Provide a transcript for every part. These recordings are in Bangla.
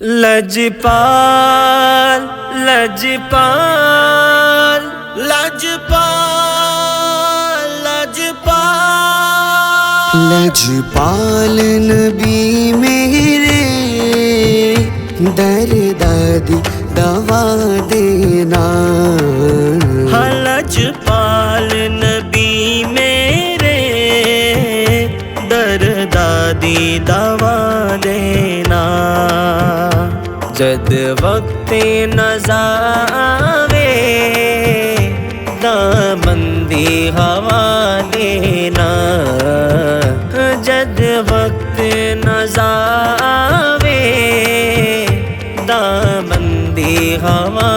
لجپال لجپال لجپال لجپال لجپال نبی میرے در دادی دوا دینا لجپال نبی میرے در دادی دوا जद वक्त नजावे दामंदी हवा देना जद वक्त नजावे दामंदी हवा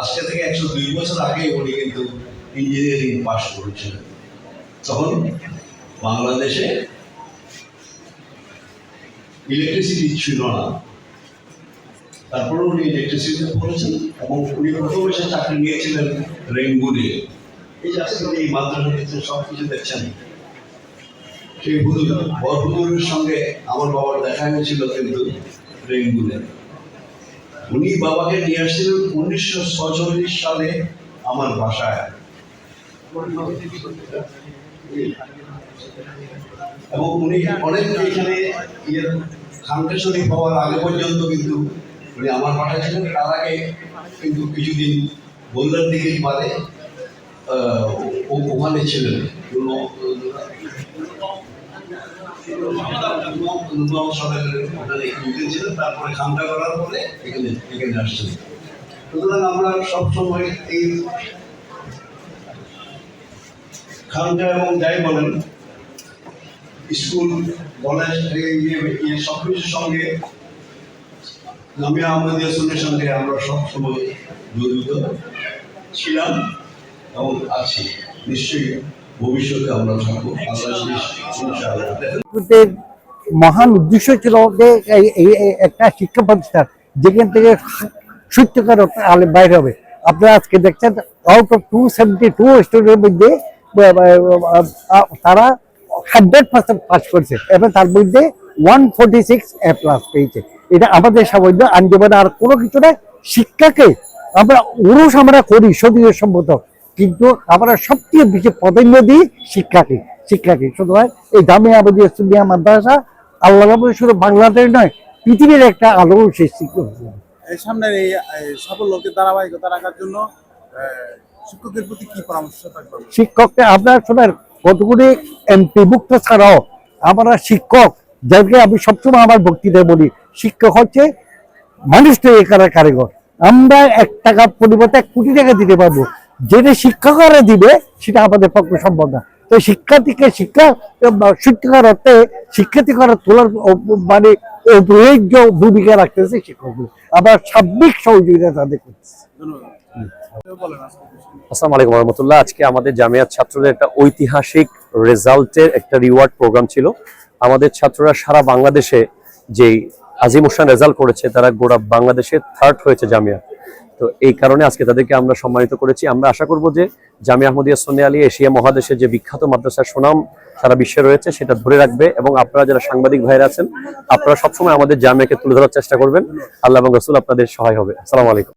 আজকে থেকে একশো দুই বছর আগে উনি কিন্তু ইঞ্জিনিয়ারিং পাশ করেছিলেন। তখন বাংলাদেশে ইলেকট্রিসিটি ছিল না। তারপরে উনি ইলেকট্রিসিটিতে পড়েছেন এবং উনি প্রথম এসে চাকরি নিয়েছিলেন রেঙ্গুনে এই যে আজকে এই মাদ্রাসা সব কিছু দেখছেন। সেই হুজুর বর সঙ্গে আমার বাবার দেখা হয়েছিল কিন্তু রেঙ্গুনে উনি বাবাকে নিয়ে আসছিলেন উনিশশো ছচল্লিশ সালে আমার বাসায়। এবং উনি অনেক এখানে ইয়ে খানকে হওয়ার আগে পর্যন্ত কিন্তু উনি আমার বাসায় ছিলেন। তার আগে কিন্তু কিছুদিন বলদার দিকে পারে আহ, ও- তারপরে খানকা করার পরে এখানে এখানে সুতরাং আমরা সবসময় এই খানকা এবং যাই বলেন স্কুল কলেজ এই ইয়ে- ইয়ে সব কিছুর সঙ্গে জামিয়া আহমদিয়া সুন্নের সঙ্গে আমরা সবসময় জড়িত ছিলাম এবং আছি নিশ্চয়ই ভবিষ্যতে আমরা থাকব। মহান উদ্দেশ্য ছিল যে একটা শিক্ষা প্রতিষ্ঠান যেখান থেকে সত্যকার আলে বাইরে হবে। আপনারা আজকে দেখছেন out of two seventy two স্টুডেন্টের মধ্যে তারা হান্ড্রেড পার্সেন্ট পাস করছে। এবং তার মধ্যে one forty six A plus পেয়েছে। এটা আমাদের সামান্য আন্দোলন আর কোনো কিছু না, শিক্ষাকে আমরা উরুষ আমরা করি সদীয় সম্মত। কিন্তু আমরা সবচেয়ে বেশি প্রাধান্য দিই শিক্ষাকে শিক্ষাকে। সুতরাং এই দামে আমাদের সুনিয়া মাদ্রাসা আল্লাহ শুধু বাংলাদেশ নয় পৃথিবীর একটা আলো সৃষ্টি করেছে সামনের এই সাফল্যকে ধারাবাহিকতা রাখার জন্য শিক্ষকদের প্রতি কি পরামর্শ থাকবে? শিক্ষককে আপনার শোনেন কতগুলি এমপিভুক্ত ছাড়াও আমরা শিক্ষক যাদেরকে আমি সবসময় আমার বক্তৃতায় বলি শিক্ষক হচ্ছে মানুষ তৈরি করার কারিগর। আমরা এক টাকা পরিবর্তে এক কোটি টাকা দিতে পারব। যেটা শিক্ষকরা দিবে, সেটা আমাদের পক্ষে সম্ভব না। তো শিক্ষার্থীকে শিক্ষা শিক্ষার অর্থে শিক্ষার্থী করার তোলার মানে অপ্রয়োজ্য ভূমিকা রাখতেছে শিক্ষকগুলো আমরা সার্বিক সহযোগিতা তাদের করতেছি। আজকে আমাদের জামিয়াত ছাত্রদের একটা ঐতিহাসিক রেজাল্টের একটা রিওয়ার্ড প্রোগ্রাম ছিল। আমাদের ছাত্ররা সারা বাংলাদেশে যেই আজিম হোসেন রেজাল্ট করেছে, তারা গোড়া বাংলাদেশে থার্ড হয়েছে জামিয়া তো এই কারণে আজকে তাদেরকে আমরা সম্মানিত করেছি। আমরা আশা করব যে জামি আহমদিয়া সোনে আলী এশিয়া মহাদেশের যে বিখ্যাত মাদ্রাসার সুনাম সারা বিশ্বে রয়েছে, সেটা ধরে রাখবে এবং আপনারা যারা সাংবাদিক ভাইরা আছেন, আপনারা সবসময় আমাদের জামিয়াকে তুলে ধরার চেষ্টা করবেন। আল্লাহ এবং রসুল আপনাদের সহায় হবে। আসসালামু আলাইকুম।